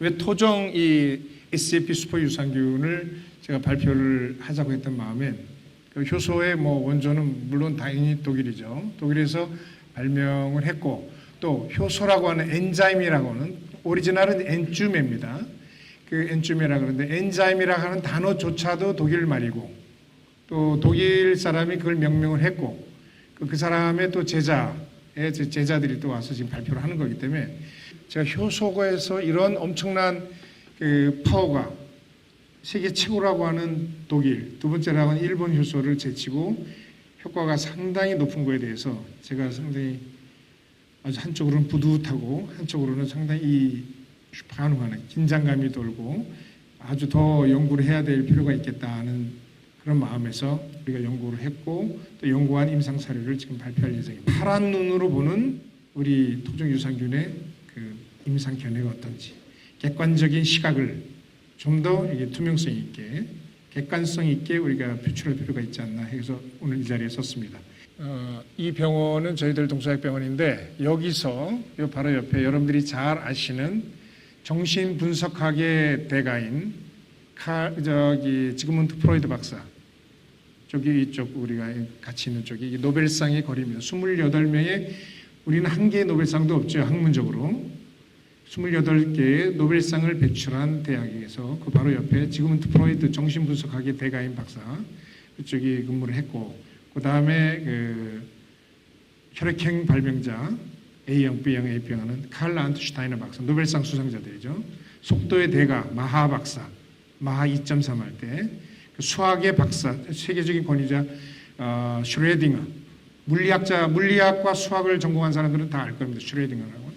왜 토종 이 SAP 슈퍼 유산균을 제가 발표를 하자고 했던 마음엔 그 효소의 뭐 원조는 물론 당연히 독일이죠. 독일에서 발명을 했고 또 효소라고 하는 엔자임이라고 하는 오리지널은 엔주메입니다. 그 엔주메라 그러는데 엔자임이라고 하는 단어조차도 독일 말이고 또 독일 사람이 그걸 명명을 했고 그, 그 사람의 또 제자의 제- 제자들이 또 와서 지금 발표를 하는 거기 때문에 제가 효소에서 이런 엄청난 그 파워가 세계 최고라고 하는 독일, 두 번째라고 하는 일본 효소를 제치고 효과가 상당히 높은 거에 대해서 제가 상당히 아주 한쪽으로는 뿌듯하고 한쪽으로는 상당히 이 반응하는 긴장감이 돌고 아주 더 연구를 해야 될 필요가 있겠다는 그런 마음에서 우리가 연구를 했고 또 연구한 임상 사례를 지금 발표할 예정입니다. 파란 눈으로 보는 우리 토종 유산균의 그 임상 견해가 어떤지 객관적인 시각을 좀 더 투명성 있게 객관성 있게 우리가 표출할 필요가 있지 않나 해서 오늘 이 자리에 섰습니다. 어, 이 병원은 저희들 동서약병원인데 여기서 요 바로 옆에 여러분들이 잘 아시는 정신 분석학의 대가인 카 저기 지그문트 프로이드 박사 저기 이쪽 우리가 같이 있는 쪽이 노벨상의 거리입니다. 28명의 우리는 한 개의 노벨상도 없죠. 학문적으로. 28개의 노벨상을 배출한 대학에서 그 바로 옆에 지금은 프로이드 정신분석학의 대가인 박사 그쪽이 근무를 했고 그 다음에 그 혈액형 발명자 A형, B형, A형 하는 칼 안트슈타이너 박사 노벨상 수상자들이죠. 속도의 대가 마하 박사 마하 2.3 할때그 수학의 박사 세계적인 권위자 어, 슈레딩어 물리학자 물리학과 수학을 전공한 사람들은 다 알 겁니다. 슈레딩어라고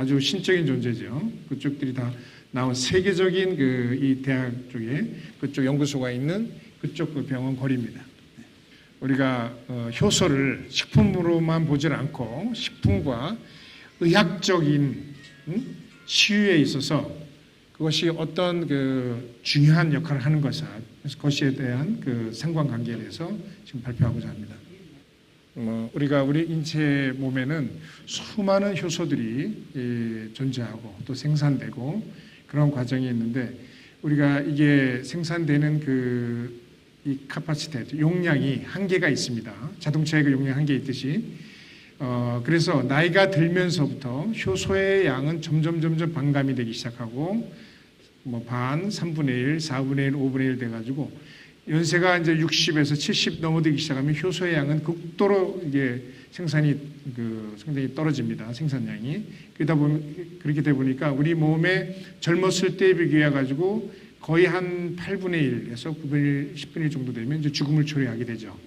아주 신적인 존재죠. 그쪽들이 다 나온 세계적인 그 이 대학 쪽에 그쪽 연구소가 있는 그쪽 그 병원 거리입니다. 우리가 어, 효소를 식품으로만 보질 않고 식품과 의학적인 음? 치유에 있어서 그것이 어떤 그 중요한 역할을 하는 것에 대한 그 상관관계에 대해서 지금 발표하고자 합니다. 뭐 우리가 우리 인체 몸에는 수많은 효소들이 예, 존재하고 또 생산되고 그런 과정이 있는데 우리가 이게 생산되는 그 이 카파시테이트 용량이 한계가 있습니다. 자동차의 그 용량 한계 있듯이 어 그래서 나이가 들면서부터 효소의 양은 점점 점점 반감이 되기 시작하고 뭐 반, 3분의 1, 4분의 1, 5분의 1 돼가지고 연세가 이제 60에서 70 넘어들기 시작하면 효소의 양은 극도로 이게 생산이 그 상당히 떨어집니다. 생산량이 그러다 보면 그렇게 되다 보니까 우리 몸에 젊었을 때에 비교해 가지고 거의 한 8분의 1에서 9분의 1, 10분의 1 정도 되면 이제 죽음을 초래하게 되죠.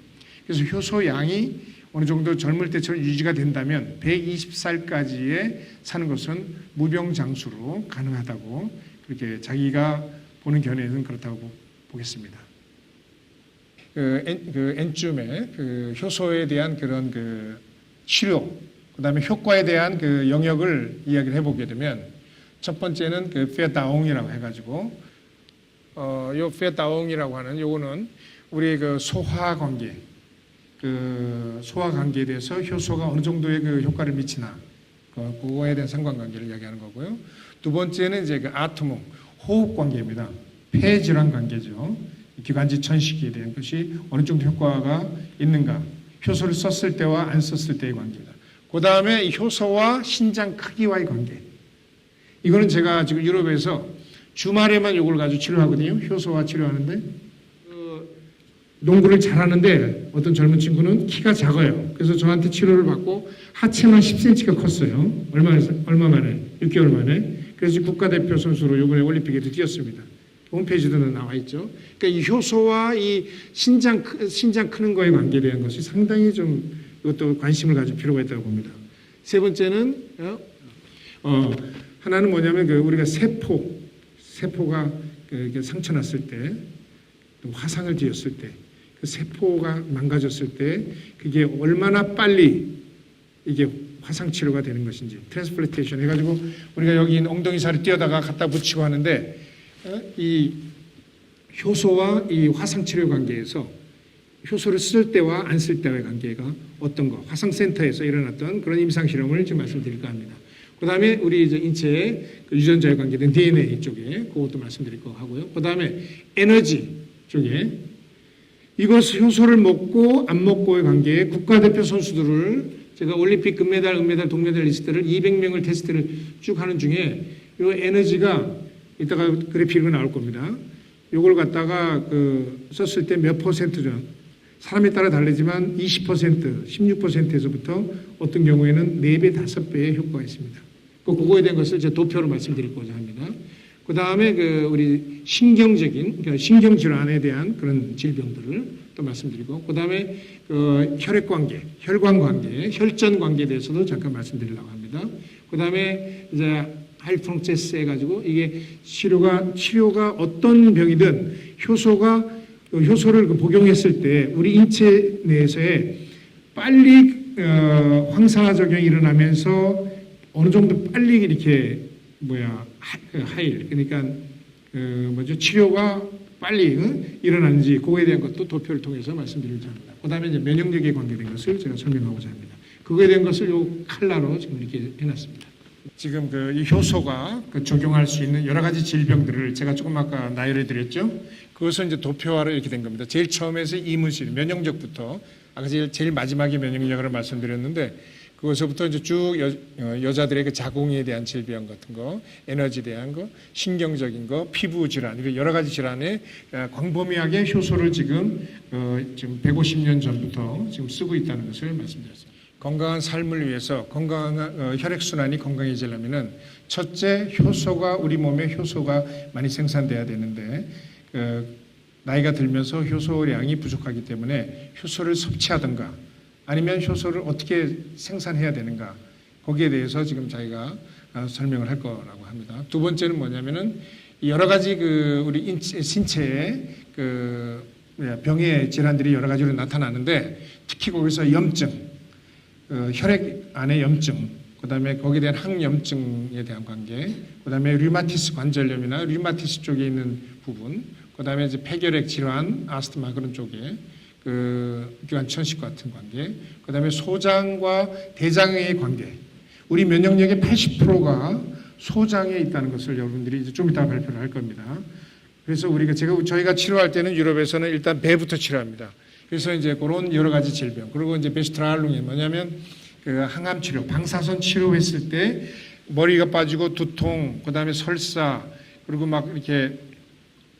그래서 효소 양이 어느 정도 젊을 때처럼 유지가 된다면 120살까지의 사는 것은 무병장수로 가능하다고 그렇게 자기가 보는 견해는 그렇다고 보겠습니다. 그, 엔, 그 엔줌의 그 효소에 대한 그런 그 치료, 그 다음에 효과에 대한 그 영역을 이야기를 해보게 되면 첫 번째는 그 페다옹이라고 해가지고 어, 요 페다옹이라고 하는 요거는 우리 그 소화 관계, 그 소화 관계에 대해서 효소가 어느 정도의 그 효과를 미치나 그 그거에 대한 상관관계를 이야기하는 거고요. 두 번째는 이제 그 아토몽 호흡 관계입니다. 폐 질환 관계죠. 기관지 천식에 대한 것이 어느 정도 효과가 있는가. 효소를 썼을 때와 안 썼을 때의 관계다. 그 다음에 효소와 신장 크기와의 관계. 이거는 제가 지금 유럽에서 주말에만 이걸 가지고 치료하거든요. 효소와 치료하는데 그 농구를 잘하는데 어떤 젊은 친구는 키가 작아요. 그래서 저한테 치료를 받고 하체만 10cm가 컸어요. 얼마 얼마 만에 6개월 만에. 그래서 국가대표 선수로 이번에 올림픽에도 뛰었습니다. 홈페이지도 나와 있죠. 그러니까 이 효소와 이 신장 크- 신장 크는 거에 관계된 것이 상당히 좀 이것도 관심을 가질 필요가 있다고 봅니다. 세 번째는 어, 어, 하나는 뭐냐면 그 우리가 세포 세포가 그 상처 났을 때, 또 화상을 지었을 때, 그 세포가 망가졌을 때 그게 얼마나 빨리 이게 화상 치료가 되는 것인지 트랜스플레이테이션 해가지고 우리가 여기 엉덩이 살을 띄어다가 갖다 붙이고 하는데 어, 이 효소와 이 화상 치료 관계에서 효소를 쓸 때와 안 쓸 때의 관계가 어떤 거 화상센터에서 일어났던 그런 임상 실험을 지금 말씀드릴까 합니다. 그 다음에 우리 이제 인체의 그 유전자에 관계된 DNA 쪽에 그것도 말씀드릴 거 하고요. 그 다음에 에너지 쪽에 이것 효소를 먹고 안 먹고의 관계에 국가대표 선수들을 제가 올림픽 금메달, 은메달, 동메달 리스트를 200명을 테스트를 쭉 하는 중에 이 에너지가 이따가 그래픽으로 나올 겁니다. 요걸 갖다가 그 썼을 때 몇 퍼센트죠? 사람에 따라 다르지만 20%, 16%에서부터 어떤 경우에는 4배, 5배의 효과가 있습니다. 그 그거에 대한 것을 제 도표로 말씀드리고자 합니다. 그 다음에 그 우리 신경적인 그러니까 신경 질환에 대한 그런 질병들을 또 말씀드리고 그 다음에 그 혈액 관계, 혈관 관계, 혈전 관계에 대해서도 잠깐 말씀드리려고 합니다. 그 다음에 이제 하이프롱체스 해가지고 이게 치료가 치료가 어떤 병이든 효소가 그 효소를 그 복용했을 때 우리 인체 내에서의 빨리 어, 황산화 적용이 일어나면서 어느 정도 빨리 이렇게 뭐야 하, 그 하일 그러니까 그 뭐죠 치료가 빨리 응? 일어나는지 그거에 대한 것도 도표를 통해서 말씀드리고자 합니다. 그다음에 이제 면역력에 관계된 것을 제가 설명하고자 합니다. 그거에 대한 것을 요 칼라로 지금 이렇게 해놨습니다. 지금 그 이 효소가 그 적용할 수 있는 여러 가지 질병들을 제가 조금 아까 나열해 드렸죠. 그것은 이제 도표화로 이렇게 된 겁니다. 제일 처음에서 이물질 면역력부터 아까 제일, 제일 마지막에 면역력을 말씀드렸는데 그것부터 이제 쭉 여, 어, 여자들의 그 자궁에 대한 질병 같은 거, 에너지에 대한 거, 신경적인 거, 피부 질환, 이거 여러 가지 질환에 어, 광범위하게 효소를 지금 어, 지금 150년 전부터 지금 쓰고 있다는 것을 말씀드렸습니다. 건강한 삶을 위해서 건강한 어, 혈액 순환이 건강해지려면은 첫째 효소가 우리 몸에 효소가 많이 생산돼야 되는데 그 나이가 들면서 효소량이 부족하기 때문에 효소를 섭취하든가 아니면 효소를 어떻게 생산해야 되는가 거기에 대해서 지금 저희가 어, 설명을 할 거라고 합니다. 두 번째는 뭐냐면은 여러 가지 그 우리 인체, 신체의 그 뭐야, 병의 질환들이 여러 가지로 나타나는데 특히 거기서 염증 그 혈액 안의 염증, 그 다음에 거기에 대한 항염증에 대한 관계, 그 다음에 류마티스 관절염이나 류마티스 쪽에 있는 부분, 그 다음에 이제 폐결핵 질환, 아스트마 그런 쪽에 그 기관천식 같은 관계, 그 다음에 소장과 대장의 관계. 우리 면역력의 80%가 소장에 있다는 것을 여러분들이 이제 좀 이따 발표를 할 겁니다. 그래서 우리가 제가 저희가 치료할 때는 유럽에서는 일단 배부터 치료합니다. 그래서 이제 그런 여러 가지 질병. 그리고 이제 베스트랄룽이 뭐냐면 그 항암 치료, 방사선 치료했을 때 머리가 빠지고 두통, 그다음에 설사 그리고 막 이렇게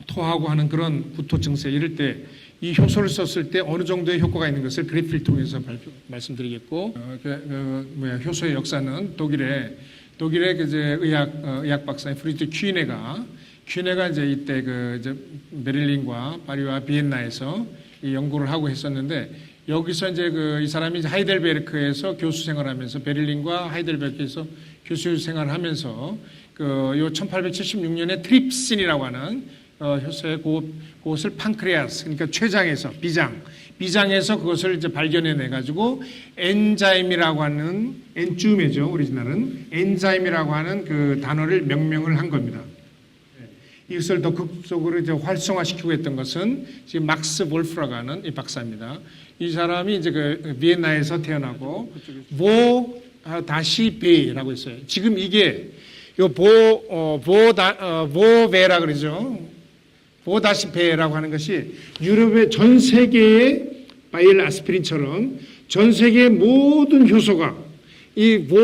토하고 하는 그런 구토 증세 이럴 때 이 효소를 썼을 때 어느 정도의 효과가 있는 것을 그래프를 통해서 발표, 말씀드리겠고 어, 그, 그 뭐야 효소의 역사는 독일의 독일의 그 이제 의학 어, 의학 박사인 프리드 퀴네가 퀴네가 이제 이때 그 이제 베를린과 파리와 비엔나에서 이 연구를 하고 했었는데 여기서 이제 그 이 사람이 하이델베르크에서 교수 생활하면서 베를린과 하이델베르크에서 교수 생활하면서 그요 1876년에 트립신이라고 하는 어, 효소의 그, 그것을 판크레아스 그러니까 췌장에서 비장 비장에서 그것을 이제 발견해내 가지고 엔자임이라고 하는 엔줌이죠 오리지널은 엔자임이라고 하는 그 단어를 명명을 한 겁니다. 이것을 더 극적으로 이제 활성화시키고 했던 것은 지금 막스 볼프라고 하는 이 박사입니다. 이 사람이 이제 그 비엔나에서 태어나고 보 아, 다시 베라고 있어요. 지금 이게 이보보다 어, 보베라 그러죠. 보 다시 베라고 하는 것이 유럽의 전 세계의 바이엘 아스피린처럼 전 세계의 모든 효소가 이보